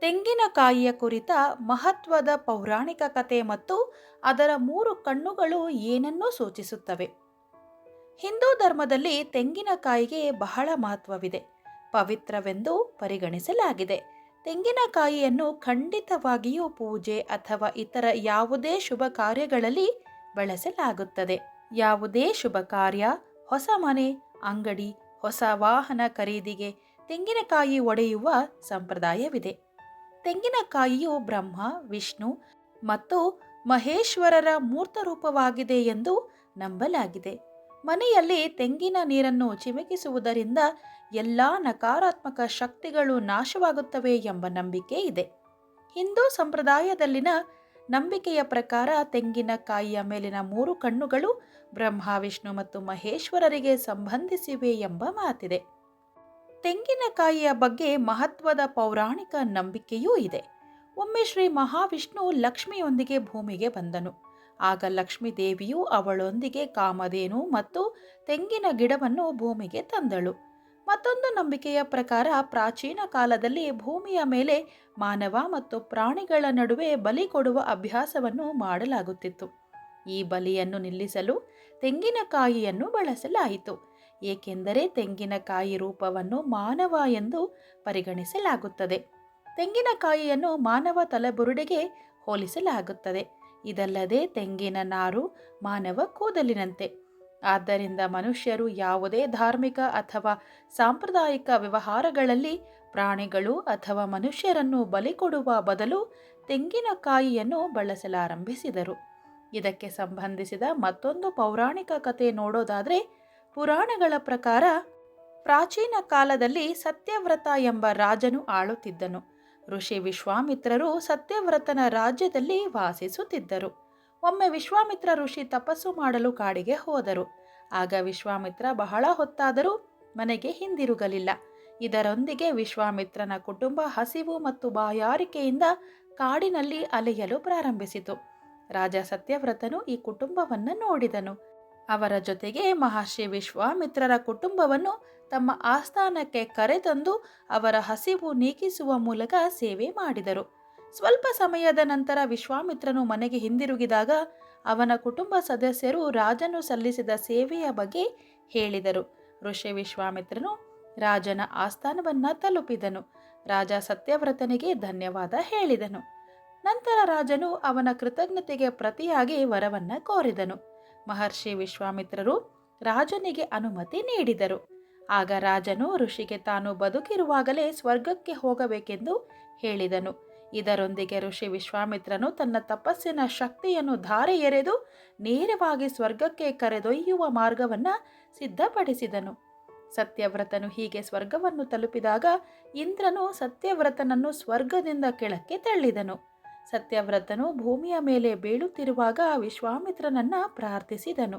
ತೆಂಗಿನಕಾಯಿಯ ಕುರಿತ ಮಹತ್ವದ ಪೌರಾಣಿಕ ಕಥೆ ಮತ್ತು ಅದರ ಮೂರು ಕಣ್ಣುಗಳು ಏನನ್ನೂ ಸೂಚಿಸುತ್ತವೆ. ಹಿಂದೂ ಧರ್ಮದಲ್ಲಿ ತೆಂಗಿನಕಾಯಿಗೆ ಬಹಳ ಮಹತ್ವವಿದೆ. ಪವಿತ್ರವೆಂದು ಪರಿಗಣಿಸಲಾಗಿದೆ. ತೆಂಗಿನಕಾಯಿಯನ್ನು ಖಂಡಿತವಾಗಿಯೂ ಪೂಜೆ ಅಥವಾ ಇತರ ಯಾವುದೇ ಶುಭ ಕಾರ್ಯಗಳಲ್ಲಿ ಬಳಸಲಾಗುತ್ತದೆ. ಯಾವುದೇ ಶುಭ ಕಾರ್ಯ, ಹೊಸ ಮನೆ, ಅಂಗಡಿ, ಹೊಸ ವಾಹನ ಖರೀದಿಗೆ ತೆಂಗಿನಕಾಯಿ ಒಡೆಯುವ ಸಂಪ್ರದಾಯವಿದೆ. ತೆಂಗಿನಕಾಯಿಯು ಬ್ರಹ್ಮ, ವಿಷ್ಣು ಮತ್ತು ಮಹೇಶ್ವರರ ಮೂರ್ತ ರೂಪವಾಗಿದೆ ಎಂದು ನಂಬಲಾಗಿದೆ. ಮನೆಯಲ್ಲಿ ತೆಂಗಿನ ನೀರನ್ನು ಚಿಮಕಿಸುವುದರಿಂದ ಎಲ್ಲ ನಕಾರಾತ್ಮಕ ಶಕ್ತಿಗಳು ನಾಶವಾಗುತ್ತವೆ ಎಂಬ ನಂಬಿಕೆ ಇದೆ. ಹಿಂದೂ ಸಂಪ್ರದಾಯದಲ್ಲಿನ ನಂಬಿಕೆಯ ಪ್ರಕಾರ ತೆಂಗಿನಕಾಯಿಯ ಮೇಲಿನ ಮೂರು ಕಣ್ಣುಗಳು ಬ್ರಹ್ಮ, ವಿಷ್ಣು ಮತ್ತು ಮಹೇಶ್ವರರಿಗೆ ಸಂಬಂಧಿಸಿವೆ ಎಂಬ ಮಾತಿದೆ. ತೆಂಗಿನಕಾಯಿಯ ಬಗ್ಗೆ ಮಹತ್ವದ ಪೌರಾಣಿಕ ನಂಬಿಕೆಯೂ ಇದೆ. ಒಮ್ಮೆ ಶ್ರೀ ಮಹಾವಿಷ್ಣು ಲಕ್ಷ್ಮಿಯೊಂದಿಗೆ ಭೂಮಿಗೆ ಬಂದನು. ಆಗ ಲಕ್ಷ್ಮೀ ದೇವಿಯು ಅವಳೊಂದಿಗೆ ಕಾಮಧೇನು ಮತ್ತು ತೆಂಗಿನ ಗಿಡವನ್ನು ಭೂಮಿಗೆ ತಂದಳು. ಮತ್ತೊಂದು ನಂಬಿಕೆಯ ಪ್ರಕಾರ ಪ್ರಾಚೀನ ಕಾಲದಲ್ಲಿ ಭೂಮಿಯ ಮೇಲೆ ಮಾನವ ಮತ್ತು ಪ್ರಾಣಿಗಳ ನಡುವೆ ಬಲಿ ಕೊಡುವ ಅಭ್ಯಾಸವನ್ನು ಮಾಡಲಾಗುತ್ತಿತ್ತು. ಈ ಬಲಿಯನ್ನು ನಿಲ್ಲಿಸಲು ತೆಂಗಿನಕಾಯಿಯನ್ನು ಬಳಸಲಾಯಿತು. ಏಕೆಂದರೆ ತೆಂಗಿನಕಾಯಿ ರೂಪವನ್ನು ಮಾನವ ಎಂದು ಪರಿಗಣಿಸಲಾಗುತ್ತದೆ. ತೆಂಗಿನಕಾಯಿಯನ್ನು ಮಾನವ ತಲೆಬುರುಡೆಗೆ ಹೋಲಿಸಲಾಗುತ್ತದೆ. ಇದಲ್ಲದೆ ತೆಂಗಿನ ನಾರು ಮಾನವ ಕೂದಲಿನಂತೆ. ಆದ್ದರಿಂದ ಮನುಷ್ಯರು ಯಾವುದೇ ಧಾರ್ಮಿಕ ಅಥವಾ ಸಾಂಪ್ರದಾಯಿಕ ವ್ಯವಹಾರಗಳಲ್ಲಿ ಪ್ರಾಣಿಗಳು ಅಥವಾ ಮನುಷ್ಯರನ್ನು ಬಲಿ ಕೊಡುವ ಬದಲು ತೆಂಗಿನಕಾಯಿಯನ್ನು ಬಳಸಲಾರಂಭಿಸಿದರು. ಇದಕ್ಕೆ ಸಂಬಂಧಿಸಿದ ಮತ್ತೊಂದು ಪೌರಾಣಿಕ ಕಥೆ ನೋಡೋದಾದರೆ ಪುರಾಣಗಳ ಪ್ರಕಾರ ಪ್ರಾಚೀನ ಕಾಲದಲ್ಲಿ ಸತ್ಯವ್ರತ ಎಂಬ ರಾಜನು ಆಳುತ್ತಿದ್ದನು. ಋಷಿ ವಿಶ್ವಾಮಿತ್ರರು ಸತ್ಯವ್ರತನ ರಾಜ್ಯದಲ್ಲಿ ವಾಸಿಸುತ್ತಿದ್ದರು. ಒಮ್ಮೆ ವಿಶ್ವಾಮಿತ್ರ ಋಷಿ ತಪಸ್ಸು ಮಾಡಲು ಕಾಡಿಗೆ ಹೋದರು. ಆಗ ವಿಶ್ವಾಮಿತ್ರ ಬಹಳ ಹೊತ್ತಾದರೂ ಮನೆಗೆ ಹಿಂದಿರುಗಲಿಲ್ಲ. ಇದರೊಂದಿಗೆ ವಿಶ್ವಾಮಿತ್ರನ ಕುಟುಂಬ ಹಸಿವು ಮತ್ತು ಬಾಯಾರಿಕೆಯಿಂದ ಕಾಡಿನಲ್ಲಿ ಅಲೆಯಲು ಪ್ರಾರಂಭಿಸಿತು. ರಾಜ ಸತ್ಯವ್ರತನು ಈ ಕುಟುಂಬವನ್ನು ನೋಡಿದನು. ಅವರ ಜೊತೆಗೆ ಮಹರ್ಷಿ ವಿಶ್ವಾಮಿತ್ರರ ಕುಟುಂಬವನ್ನು ತಮ್ಮ ಆಸ್ಥಾನಕ್ಕೆ ಕರೆತಂದು ಅವರ ಹಸಿವು ನೀಗಿಸುವ ಮೂಲಕ ಸೇವೆ ಮಾಡಿದರು. ಸ್ವಲ್ಪ ಸಮಯದ ನಂತರ ವಿಶ್ವಾಮಿತ್ರನು ಮನೆಗೆ ಹಿಂದಿರುಗಿದಾಗ ಅವನ ಕುಟುಂಬ ಸದಸ್ಯರು ರಾಜನು ಸಲ್ಲಿಸಿದ ಸೇವೆಯ ಬಗ್ಗೆ ಹೇಳಿದರು. ಋಷಿ ವಿಶ್ವಾಮಿತ್ರನು ರಾಜನ ಆಸ್ಥಾನವನ್ನ ತಲುಪಿದನು. ರಾಜ ಸತ್ಯವ್ರತನಿಗೆ ಧನ್ಯವಾದ ಹೇಳಿದನು. ನಂತರ ರಾಜನು ಅವನ ಕೃತಜ್ಞತೆಗೆ ಪ್ರತಿಯಾಗಿ ವರವನ್ನ ಕೋರಿದನು. ಮಹರ್ಷಿ ವಿಶ್ವಾಮಿತ್ರರು ರಾಜನಿಗೆ ಅನುಮತಿ ನೀಡಿದರು. ಆಗ ರಾಜನು ಋಷಿಗೆ ತಾನು ಬದುಕಿರುವಾಗಲೇ ಸ್ವರ್ಗಕ್ಕೆ ಹೋಗಬೇಕೆಂದು ಹೇಳಿದನು. ಇದರೊಂದಿಗೆ ಋಷಿ ವಿಶ್ವಾಮಿತ್ರನು ತನ್ನ ತಪಸ್ಸಿನ ಶಕ್ತಿಯನ್ನು ಧಾರೆ ಎರೆದು ನೇರವಾಗಿ ಸ್ವರ್ಗಕ್ಕೆ ಕರೆದೊಯ್ಯುವ ಮಾರ್ಗವನ್ನು ಸಿದ್ಧಪಡಿಸಿದನು. ಸತ್ಯವ್ರತನು ಹೀಗೆ ಸ್ವರ್ಗವನ್ನು ತಲುಪಿದಾಗ ಇಂದ್ರನು ಸತ್ಯವ್ರತನನ್ನು ಸ್ವರ್ಗದಿಂದ ಕೆಳಕ್ಕೆ ತಳ್ಳಿದನು. ಸತ್ಯವ್ರತನು ಭೂಮಿಯ ಮೇಲೆ ಬೀಳುತ್ತಿರುವಾಗ ವಿಶ್ವಾಮಿತ್ರನನ್ನ ಪ್ರಾರ್ಥಿಸಿದನು.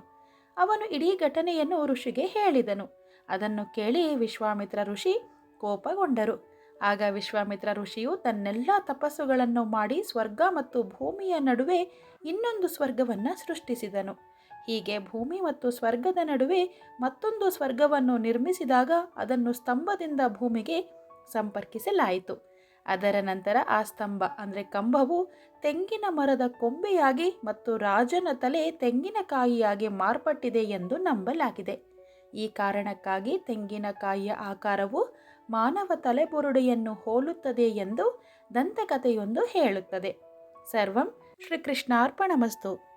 ಅವನು ಇಡೀ ಘಟನೆಯನ್ನು ಋಷಿಗೆ ಹೇಳಿದನು. ಅದನ್ನು ಕೇಳಿ ವಿಶ್ವಾಮಿತ್ರ ಋಷಿ ಕೋಪಗೊಂಡರು. ಆಗ ವಿಶ್ವಾಮಿತ್ರ ಋಷಿಯು ತನ್ನೆಲ್ಲ ತಪಸ್ಸುಗಳನ್ನು ಮಾಡಿ ಸ್ವರ್ಗ ಮತ್ತು ಭೂಮಿಯ ನಡುವೆ ಇನ್ನೊಂದು ಸ್ವರ್ಗವನ್ನು ಸೃಷ್ಟಿಸಿದನು. ಹೀಗೆ ಭೂಮಿ ಮತ್ತು ಸ್ವರ್ಗದ ನಡುವೆ ಮತ್ತೊಂದು ಸ್ವರ್ಗವನ್ನು ನಿರ್ಮಿಸಿದಾಗ ಅದನ್ನು ಸ್ತಂಭದಿಂದ ಭೂಮಿಗೆ ಸಂಪರ್ಕಿಸಲಾಯಿತು. ಅದರ ನಂತರ ಆ ಸ್ತಂಭ, ಅಂದರೆ ಕಂಬವು ತೆಂಗಿನ ಮರದ ಕೊಂಬೆಯಾಗಿ ಮತ್ತು ರಾಜನ ತಲೆ ತೆಂಗಿನಕಾಯಿಯಾಗಿ ಮಾರ್ಪಟ್ಟಿದೆ ಎಂದು ನಂಬಲಾಗಿದೆ. ಈ ಕಾರಣಕ್ಕಾಗಿ ತೆಂಗಿನಕಾಯಿಯ ಆಕಾರವು ಮಾನವ ತಲೆಬುರುಡೆಯನ್ನು ಹೋಲುತ್ತದೆ ಎಂದು ದಂತಕಥೆಯೊಂದು ಹೇಳುತ್ತದೆ. ಸರ್ವಂ ಶ್ರೀಕೃಷ್ಣಾರ್ಪಣಮಸ್ತು.